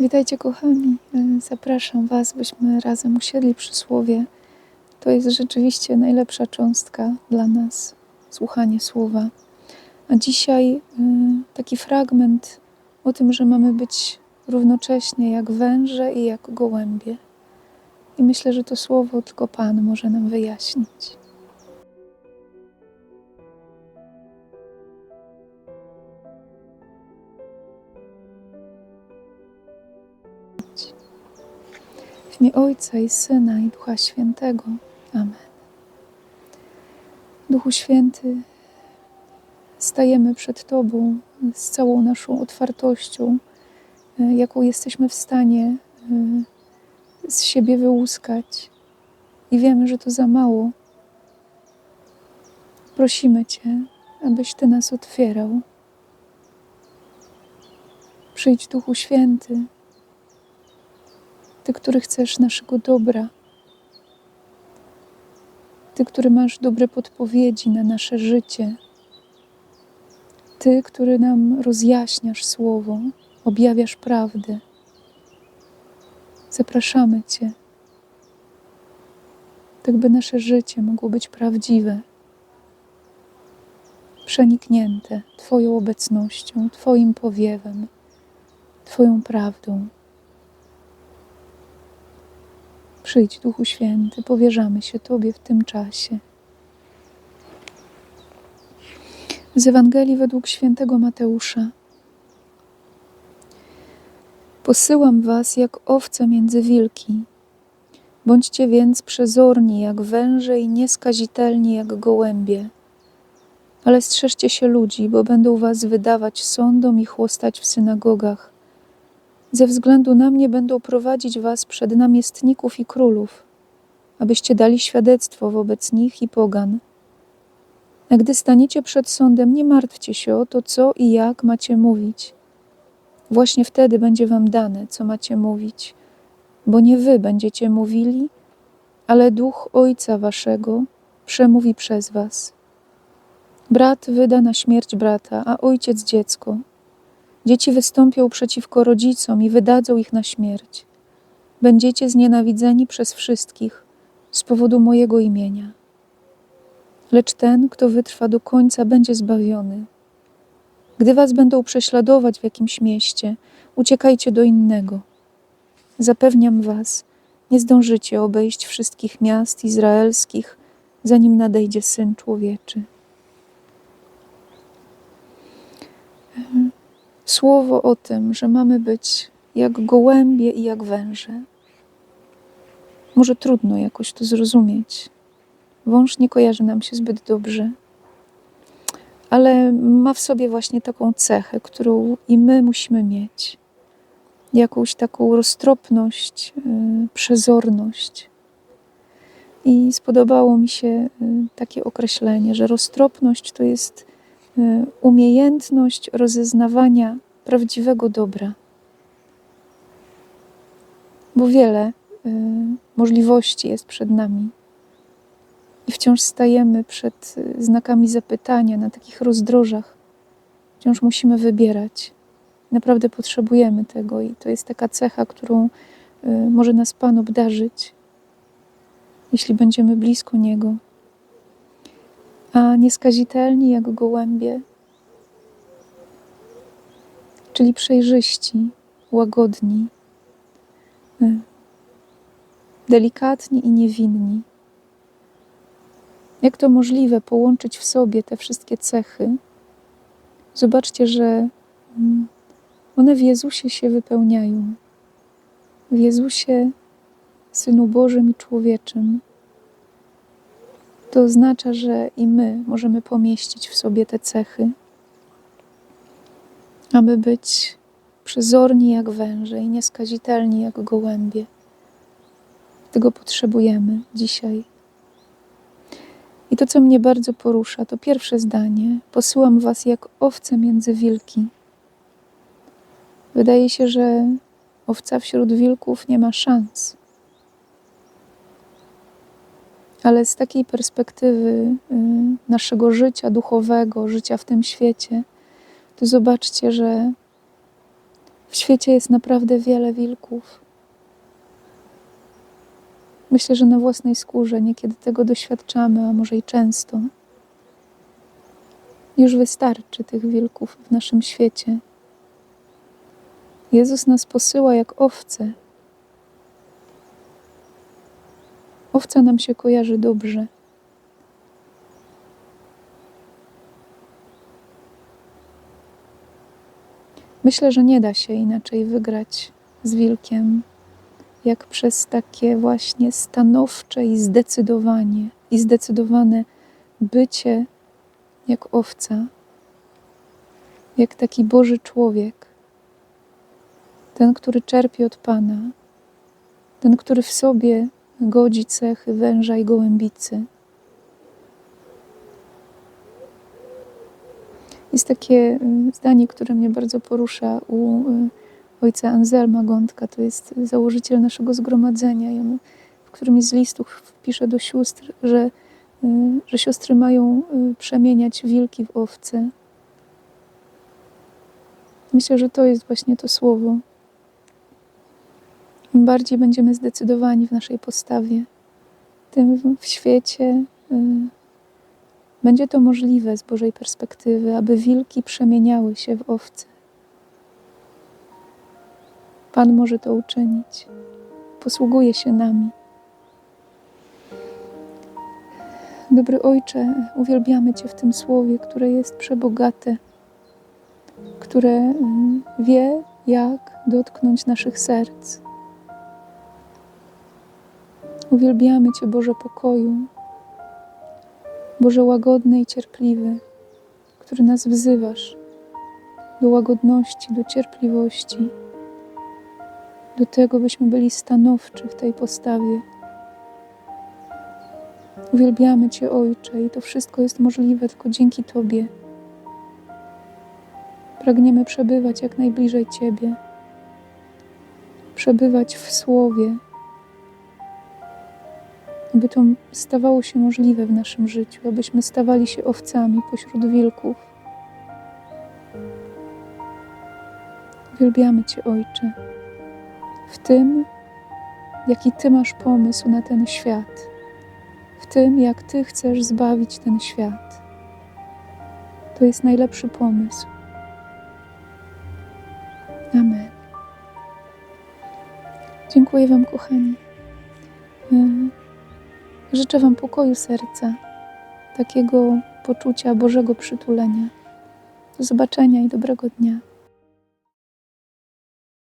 Witajcie kochani. E, Zapraszam Was, byśmy razem usiedli przy słowie. To jest rzeczywiście najlepsza cząstka dla nas, słuchanie słowa. A dzisiaj e, taki fragment o tym, że mamy być równocześnie jak węże i jak gołębie. I myślę, że to słowo tylko Pan może nam wyjaśnić. W imię Ojca i Syna i Ducha Świętego. Amen. Duchu Święty, stajemy przed Tobą z całą naszą otwartością, e, jaką jesteśmy w stanie e, z siebie wyłuskać. I wiemy, że to za mało. Prosimy Cię, abyś Ty nas otwierał. Przyjdź, Duchu Święty, ty, który chcesz naszego dobra. Ty, który masz dobre podpowiedzi na nasze życie. Ty, który nam rozjaśniasz słowo, objawiasz prawdę. Zapraszamy Cię, tak by nasze życie mogło być prawdziwe, przeniknięte Twoją obecnością, Twoim powiewem, Twoją prawdą. Przyjdź, Duchu Święty, powierzamy się Tobie w tym czasie. Z Ewangelii według świętego Mateusza. Posyłam Was jak owce między wilki. Bądźcie więc przezorni jak węże i nieskazitelni jak gołębie. Ale strzeżcie się ludzi, bo będą Was wydawać sądom i chłostać w synagogach ze względu na mnie będą prowadzić was przed namiestników i królów, abyście dali świadectwo wobec nich i pogan. A gdy staniecie przed sądem, nie martwcie się o to, co i jak macie mówić. Właśnie wtedy będzie wam dane, co macie mówić, bo nie wy będziecie mówili, ale duch Ojca Waszego przemówi przez Was. Brat wyda na śmierć brata, a ojciec dziecko. Dzieci wystąpią przeciwko rodzicom i wydadzą ich na śmierć. Będziecie znienawidzeni przez wszystkich z powodu mojego imienia. Lecz ten, kto wytrwa do końca, będzie zbawiony. Gdy was będą prześladować w jakimś mieście, uciekajcie do innego. Zapewniam was, nie zdążycie obejść wszystkich miast izraelskich, zanim nadejdzie syn człowieczy. Słowo o tym, że mamy być jak gołębie i jak węże. Może trudno jakoś to zrozumieć. Wąż nie kojarzy nam się zbyt dobrze, ale ma w sobie właśnie taką cechę, którą i my musimy mieć. Jakąś taką roztropność, yy, przezorność. I spodobało mi się yy, takie określenie, że roztropność to jest Y, umiejętność rozeznawania prawdziwego dobra. Bo wiele y, możliwości jest przed nami i wciąż stajemy przed y, znakami zapytania na takich rozdrożach. Wciąż musimy wybierać. Naprawdę potrzebujemy tego i to jest taka cecha, którą może nas Pan obdarzyć, jeśli będziemy blisko Niego a nieskazitelni jak gołębie, czyli przejrzyści, łagodni, y, delikatni i niewinni. Jak to możliwe połączyć w sobie te wszystkie cechy? Zobaczcie, że mm, one w Jezusie się wypełniają. W Jezusie, Synu Bożym i człowieczym, to oznacza, że i my możemy pomieścić w sobie te cechy, aby być przezorni jak węże i nieskazitelni jak gołębie. Tego potrzebujemy dzisiaj. I to, co mnie bardzo porusza, to pierwsze zdanie: Posyłam was jak owce między wilki. Wydaje się, że owca wśród wilków nie ma szans ale z takiej perspektywy y, naszego życia duchowego, życia w tym świecie, to zobaczcie, że W świecie jest naprawdę wiele wilków. Myślę, że na własnej skórze niekiedy tego doświadczamy, a może i często. Już wystarczy tych wilków w naszym świecie. Jezus nas posyła jak owce. Owca nam się kojarzy dobrze. Myślę, że nie da się inaczej wygrać z wilkiem, jak przez takie właśnie stanowcze i zdecydowanie i zdecydowane bycie jak owca, jak taki Boży człowiek, ten, który czerpie od Pana, ten, który w sobie godzi cechy węża i gołębicy. Jest takie y, zdanie, które mnie bardzo porusza u y, ojca Anselma Gądka, to jest założyciel naszego zgromadzenia on w którymś z listów pisze do sióstr, że, y, że siostry mają przemieniać wilki w owce. Myślę, że to jest właśnie to słowo. Im bardziej będziemy zdecydowani w naszej postawie, tym w świecie będzie to możliwe z Bożej perspektywy, aby wilki przemieniały się w owce. Pan może to uczynić. Posługuje się nami. Dobry Ojcze, uwielbiamy Cię w tym słowie, które jest przebogate, które mm, wie, jak dotknąć naszych serc. Uwielbiamy Cię, Boże pokoju, Boże łagodny i cierpliwy, który nas wzywasz do łagodności, do cierpliwości, do tego, byśmy byli stanowczy w tej postawie. Uwielbiamy Cię, Ojcze, i to wszystko jest możliwe tylko dzięki Tobie. Pragniemy przebywać jak najbliżej Ciebie, przebywać w Słowie aby to stawało się możliwe w naszym życiu, abyśmy stawali się owcami pośród wilków. Uwielbiamy Cię, Ojcze, w tym, jaki Ty masz pomysł na ten świat, w tym, jak Ty chcesz zbawić ten świat. To jest najlepszy pomysł. Amen. Dziękuję Wam, kochani. Życzę Wam pokoju serca, takiego poczucia Bożego przytulenia. Do zobaczenia i dobrego dnia.